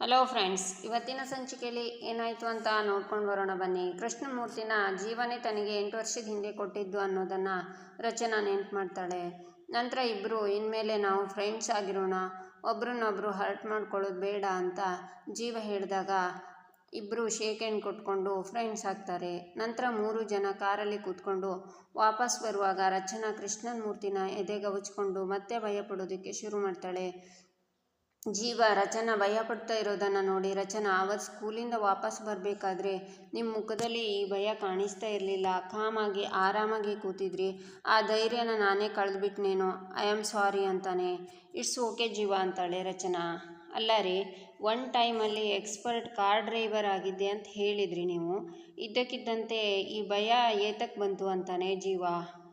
Hello friends ಇವತ್ತಿನ ಸಂಚಿಕೆಯಲ್ಲಿ ಏನಾಯಿತು ಅಂತ ನೋಡ್ಕೊಂಡು ಬರೋಣ ಬನ್ನಿ. ಕೃಷ್ಣಮೂರ್ತಿನ ಜೀವನೇ ತನಗೆ ಎಂಟು ವರ್ಷದ ಹಿಂದೆ ಕೊಟ್ಟಿದ್ದು ಅನ್ನೋದನ್ನು ರಚನಾ ನೆನ್ಪು ಮಾಡ್ತಾಳೆ. ನಂತರ ಇಬ್ಬರು ಇನ್ಮೇಲೆ ನಾವು ಫ್ರೆಂಡ್ಸ್ ಆಗಿರೋಣ. ಒಬ್ರನ್ನೊಬ್ಬರು ಹರ್ಟ್ ಮಾಡ್ಕೊಳ್ಳೋದು ಬೇಡ ಅಂತ ಜೀವ ಹೇಳಿದಾಗ ಇಬ್ಬರು ಶೇಕ್ ಹ್ಯಾಂಡ್ ಕೊಟ್ಕೊಂಡು ಫ್ರೆಂಡ್ಸ್ ಆಗ್ತಾರೆ. ನಂತರ ಮೂರು ಜನ ಕಾರಲ್ಲಿ ಕೂತ್ಕೊಂಡು ವಾಪಸ್ ಬರುವಾಗ ರಚನಾ ಕೃಷ್ಣನ್ ಮೂರ್ತಿನ ಎದೆಗವಚ್ಕೊಂಡು ಮತ್ತೆ ಭಯಪಡೋದಕ್ಕೆ ಶುರು ಮಾಡ್ತಾಳೆ. ಜೀವ, ರಚನಾ ಭಯ ಪಡ್ತಾ ಇರೋದನ್ನು ನೋಡಿ ರಚನಾ ಅವತ್ತು ಸ್ಕೂಲಿಂದ ವಾಪಸ್ ಬರಬೇಕಾದ್ರೆ ನಿಮ್ಮ ಮುಖದಲ್ಲಿ ಈ ಭಯ ಕಾಣಿಸ್ತಾ ಇರಲಿಲ್ಲ. ಕಾಮಾಗಿ, ಆರಾಮಾಗಿ ಕೂತಿದ್ರಿ. ಆ ಧೈರ್ಯನ ನಾನೇ ಕಳೆದ್ಬಿಟ್ನೇನೋ ಐ ಆಮ್ ಸಾರಿ ಅಂತಾನೆ. ಇಟ್ಸ್ ಓಕೆ ಜೀವ ಅಂತಾಳೆ ರಚನಾ. ಅಲ್ಲ ರೀ, ಒನ್ ಟೈಮಲ್ಲಿ ಎಕ್ಸ್ಪರ್ಟ್ ಕಾರ್ ಡ್ರೈವರ್ ಆಗಿದ್ದೆ ಅಂತ ಹೇಳಿದ್ರಿ ನೀವು. ಇದ್ದಕ್ಕಿದ್ದಂತೆ ಈ ಭಯ ಏತಕ್ಕೆ ಬಂತು ಅಂತಾನೆ ಜೀವ.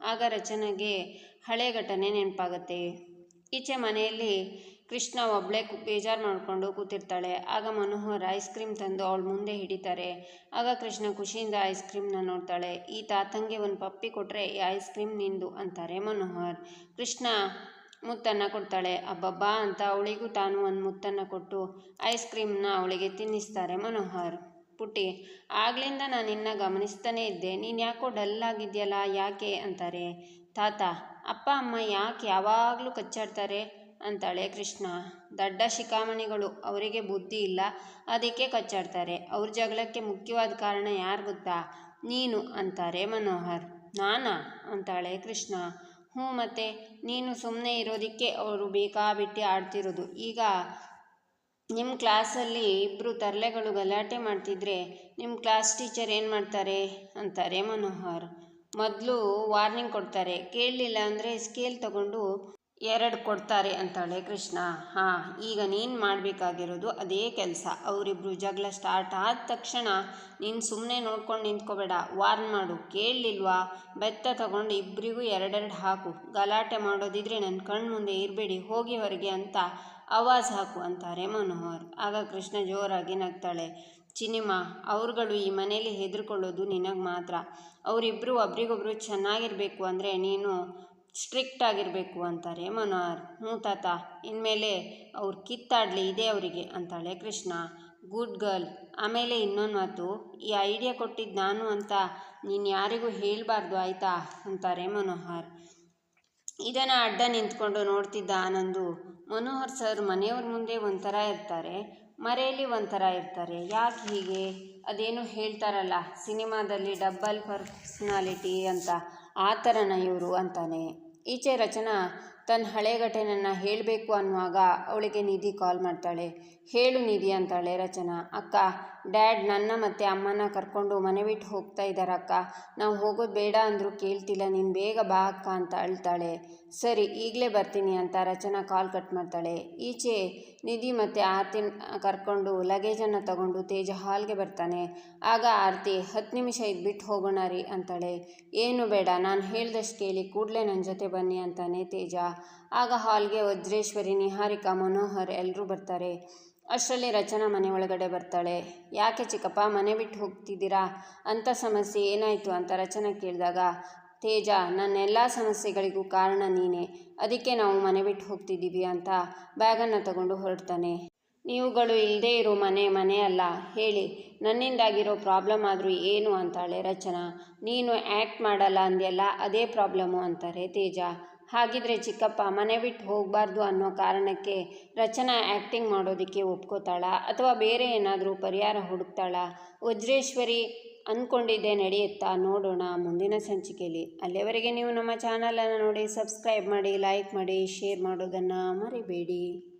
ಆಗ ರಚನೆಗೆ ಹಳೆ ಘಟನೆ ನೆನಪಾಗತ್ತೆ. ಈಚೆ ಮನೆಯಲ್ಲಿ ಕೃಷ್ಣ ಒಬ್ಬಳೇ ಬೇಜಾರು ಮಾಡಿಕೊಂಡು ಕೂತಿರ್ತಾಳೆ. ಆಗ ಮನೋಹರ್ ಐಸ್ ಕ್ರೀಮ್ ತಂದು ಅವಳ ಮುಂದೆ ಹಿಡಿತಾರೆ. ಆಗ ಕೃಷ್ಣ ಖುಷಿಯಿಂದ ಐಸ್ ಕ್ರೀಮ್ನ ನೋಡ್ತಾಳೆ. ಈ ತಾತಂಗೆ ಒಂದು ಪಪ್ಪಿ ಕೊಟ್ಟರೆ ಈ ಐಸ್ ಕ್ರೀಮ್ ನಿಂದು ಅಂತಾರೆ ಮನೋಹರ್. ಕೃಷ್ಣ ಮುತ್ತನ್ನು ಕೊಡ್ತಾಳೆ. ಅಬ್ಬಬ್ಬಾ ಅಂತ ಅವಳಿಗೂ ತಾನು ಒಂದು ಮುತ್ತನ್ನು ಕೊಟ್ಟು ಐಸ್ ಕ್ರೀಮ್ನ ಅವಳಿಗೆ ತಿನ್ನಿಸ್ತಾರೆ ಮನೋಹರ್. ಪುಟ್ಟಿ, ಆಗ್ಲಿಂದ ನಾನು ನಿನ್ನ ಗಮನಿಸ್ತಾನೇ ಇದ್ದೆ. ನೀನು ಯಾಕೋ ಡಲ್ ಯಾಕೆ? ಅಂತಾರೆ. ತಾತ, ಅಪ್ಪ, ಅಮ್ಮ ಯಾಕೆ ಯಾವಾಗಲೂ ಕಚ್ಚಾಡ್ತಾರೆ? ಅಂತಾಳೆ ಕೃಷ್ಣ. ದಡ್ಡ ಶಿಖಾಮಣಿಗಳು ಅವರಿಗೆ ಬುದ್ಧಿ ಇಲ್ಲ, ಅದಕ್ಕೆ ಕಚ್ಚಾಡ್ತಾರೆ. ಅವ್ರ ಜಗಳಕ್ಕೆ ಮುಖ್ಯವಾದ ಕಾರಣ ಯಾರು ಗೊತ್ತಾ? ನೀನು, ಅಂತಾರೆ ಮನೋಹರ್. ನಾನಾ? ಅಂತಾಳೆ ಕೃಷ್ಣ. ಹ್ಞೂ ಮತ್ತೆ, ನೀನು ಸುಮ್ಮನೆ ಇರೋದಕ್ಕೆ ಅವರು ಬೇಕಾಬಿಟ್ಟಿ ಆಡ್ತಿರೋದು. ಈಗ ನಿಮ್ಮ ಕ್ಲಾಸಲ್ಲಿ ಇಬ್ಬರು ತರಲೆಗಳು ಗಲಾಟೆ ಮಾಡ್ತಿದ್ರೆ ನಿಮ್ಮ ಕ್ಲಾಸ್ ಟೀಚರ್ ಏನು ಮಾಡ್ತಾರೆ? ಅಂತಾರೆ ಮನೋಹರ್. ಮೊದಲು ವಾರ್ನಿಂಗ್ ಕೊಡ್ತಾರೆ. ಕೇಳಲಿಲ್ಲ ಅಂದರೆ ಸ್ಕೇಲ್ ತಗೊಂಡು ಎರಡು ಕೊಡ್ತಾರೆ ಅಂತಾಳೆ ಕೃಷ್ಣ. ಹಾಂ, ಈಗ ನೀನು ಮಾಡಬೇಕಾಗಿರೋದು ಅದೇ ಕೆಲಸ. ಅವರಿಬ್ಬರು ಜಗಳ ಸ್ಟಾರ್ಟ್ ಆದ ತಕ್ಷಣ ನೀನು ಸುಮ್ಮನೆ ನೋಡ್ಕೊಂಡು ನಿಂತ್ಕೋಬೇಡ. ವಾರ್ನ್ ಮಾಡು. ಕೇಳಲಿಲ್ವಾ ಬೆತ್ತ ತಗೊಂಡು ಇಬ್ಬರಿಗೂ ಎರಡೆರಡು ಹಾಕು. ಗಲಾಟೆ ಮಾಡೋದಿದ್ರೆ ನನ್ನ ಕಣ್ಣು ಮುಂದೆ ಇರಬೇಡಿ. ಹೋಗಿ ಹೊರಗೆ ಅಂತ ಆವಾಜ್ ಹಾಕು ಅಂತಾರೆ ಮನೋಹರ್. ಆಗ ಕೃಷ್ಣ ಜೋರಾಗಿ ನಗ್ತಾಳೆ. ಚಿನಿಮಾ ಅವ್ರುಗಳು ಈ ಮನೇಲಿ ಹೆದರ್ಕೊಳ್ಳೋದು ನಿನಗೆ ಮಾತ್ರ. ಅವರಿಬ್ಬರು ಒಬ್ರಿಗೊಬ್ರು ಚೆನ್ನಾಗಿರಬೇಕು ಅಂದರೆ ನೀನು ಸ್ಟ್ರಿಕ್ಟ್ ಆಗಿರಬೇಕು ಅಂತಾರೆ, ಮನೋಹರ್. ಹ್ಞೂ ತಾತ, ಇನ್ಮೇಲೆ ಅವ್ರು ಕಿತ್ತಾಡಲಿ ಇದೆ ಅವರಿಗೆ ಅಂತಾಳೆ ಕೃಷ್ಣ. ಗುಡ್ ಗರ್ಲ್ ಆಮೇಲೆ ಇನ್ನೊಂದು ಮಾತು, ಈ ಐಡಿಯಾ ಕೊಟ್ಟಿದ್ದು ನಾನು ಅಂತ ನೀನು ಯಾರಿಗೂ ಹೇಳಬಾರ್ದು ಆಯಿತಾ ಅಂತಾರೆ ಮನೋಹರ್. ಇದನ್ನು ಅಡ್ಡ ನಿಂತ್ಕೊಂಡು ನೋಡ್ತಿದ್ದ ಆನಂದು, ಮನೋಹರ್ ಸರ್ ಮನೆಯವ್ರ ಮುಂದೆ ಒಂಥರ ಇರ್ತಾರೆ, ಮರೆಯಲ್ಲಿ ಒಂಥರ ಇರ್ತಾರೆ. ಯಾಕೆ ಹೀಗೆ? ಅದೇನು ಹೇಳ್ತಾರಲ್ಲ, ಸಿನಿಮಾದಲ್ಲಿ ಡಬ್ಬಲ್ ಪರ್ಸ್ನಾಲಿಟಿ ಅಂತ. ಆ ಥರನ ಇವರು ಅಂತಾನೆ. ಈಚೆ ರಚನಾ ತನ್ನ ಹಳೆ ಘಟನೆಯನ್ನು ಹೇಳಬೇಕು ಅನ್ನುವಾಗ ಅವಳಿಗೆ ನಿಧಿ ಕಾಲ್ ಮಾಡ್ತಾಳೆ. ಹೇಳು ನಿಧಿ ಅಂತಾಳೆ ರಚನಾ. ಅಕ್ಕ, ಡ್ಯಾಡ್ ನನ್ನ ಮತ್ತು ಅಮ್ಮನ ಕರ್ಕೊಂಡು ಮನೆ ಬಿಟ್ಟು ಹೋಗ್ತಾ ಇದ್ದಾರೆ ಅಕ್ಕ. ನಾವು ಹೋಗೋದು ಬೇಡ ಅಂದರೂ ಕೇಳ್ತಿಲ್ಲ, ನೀನು ಬೇಗ ಬಾ ಅಕ್ಕ ಅಂತ ಅಳ್ತಾಳೆ. ಸರಿ, ಈಗಲೇ ಬರ್ತೀನಿ ಅಂತ ರಚನಾ ಕಾಲ್ ಕಟ್ ಮಾಡ್ತಾಳೆ. ಈಚೆ ನಿಧಿ ಮತ್ತು ಆರ್ತಿನ ಕರ್ಕೊಂಡು ಲಗೇಜನ್ನು ತಗೊಂಡು ತೇಜ ಹಾಲ್ಗೆ ಬರ್ತಾನೆ. ಆಗ ಆರತಿ, ಹತ್ತು ನಿಮಿಷ ಇದ್ಬಿಟ್ಟು ಹೋಗೋಣ ರೀ ಅಂತಾಳೆ. ಏನು ಬೇಡ, ನಾನು ಹೇಳ್ದಷ್ಟು ಕೇಳಿ ಕೂಡಲೇ ನನ್ನ ಜೊತೆ ಬನ್ನಿ ಅಂತಾನೆ ತೇಜ. ಆಗ ಹಾಲ್ಗೆ ವಜ್ರೇಶ್ವರಿ, ನಿಹಾರಿಕಾ, ಮನೋಹರ್ ಎಲ್ಲರೂ ಬರ್ತಾರೆ. ಅಷ್ಟರಲ್ಲಿ ರಚನಾ ಮನೆ ಒಳಗಡೆ ಬರ್ತಾಳೆ. ಯಾಕೆ ಚಿಕ್ಕಪ್ಪ, ಮನೆ ಬಿಟ್ಟು ಹೋಗ್ತಿದ್ದೀರಾ? ಅಂಥ ಸಮಸ್ಯೆ ಏನಾಯಿತು? ಅಂತ ರಚನಾ ಕೇಳಿದಾಗ, ತೇಜ ನನ್ನೆಲ್ಲ ಸಮಸ್ಯೆಗಳಿಗೂ ಕಾರಣ ನೀನೇ. ಅದಕ್ಕೆ ನಾವು ಮನೆ ಬಿಟ್ಟು ಹೋಗ್ತಿದ್ದೀವಿ ಅಂತ ಬ್ಯಾಗನ್ನು ತಗೊಂಡು ಹೊರಡ್ತಾನೆ. ನೀವುಗಳು ಇಲ್ಲದೇ ಇರೋ ಮನೆ ಮನೆ ಅಲ್ಲ. ಹೇಳಿ, ನನ್ನಿಂದಾಗಿರೋ ಪ್ರಾಬ್ಲಮ್ ಆದರೂ ಏನು? ಅಂತಾಳೆ ರಚನಾ. ನೀನು ಆ್ಯಕ್ಟ್ ಮಾಡಲ್ಲ ಅಂದ್ಯಲ್ಲ, ಅದೇ ಪ್ರಾಬ್ಲಮ್ಮು ಅಂತಾರೆ ತೇಜ. ಹಾಗಿದ್ರೆ ಚಿಕ್ಕಪ್ಪ ಮನೆ ಬಿಟ್ಟು ಹೋಗಬಾರ್ದು ಅನ್ನೋ ಕಾರಣಕ್ಕೆ ರಚನಾ ಆ್ಯಕ್ಟಿಂಗ್ ಮಾಡೋದಕ್ಕೆ ಒಪ್ಕೋತಾಳ ಅಥವಾ ಬೇರೆ ಏನಾದರೂ ಪರಿಹಾರ ಹುಡುಕ್ತಾಳ? ವಜ್ರೇಶ್ವರಿ ಅಂದ್ಕೊಂಡಿದ್ದೆ ನಡೆಯುತ್ತಾ? ನೋಡೋಣ ಮುಂದಿನ ಸಂಚಿಕೆಯಲ್ಲಿ. ಅಲ್ಲಿಯವರೆಗೆ ನೀವು ನಮ್ಮ ಚಾನಲನ್ನು ನೋಡಿ ಸಬ್ಸ್ಕ್ರೈಬ್ ಮಾಡಿ ಲೈಕ್ ಮಾಡಿ ಶೇರ್ ಮಾಡೋದನ್ನು ಮರಿಬೇಡಿ.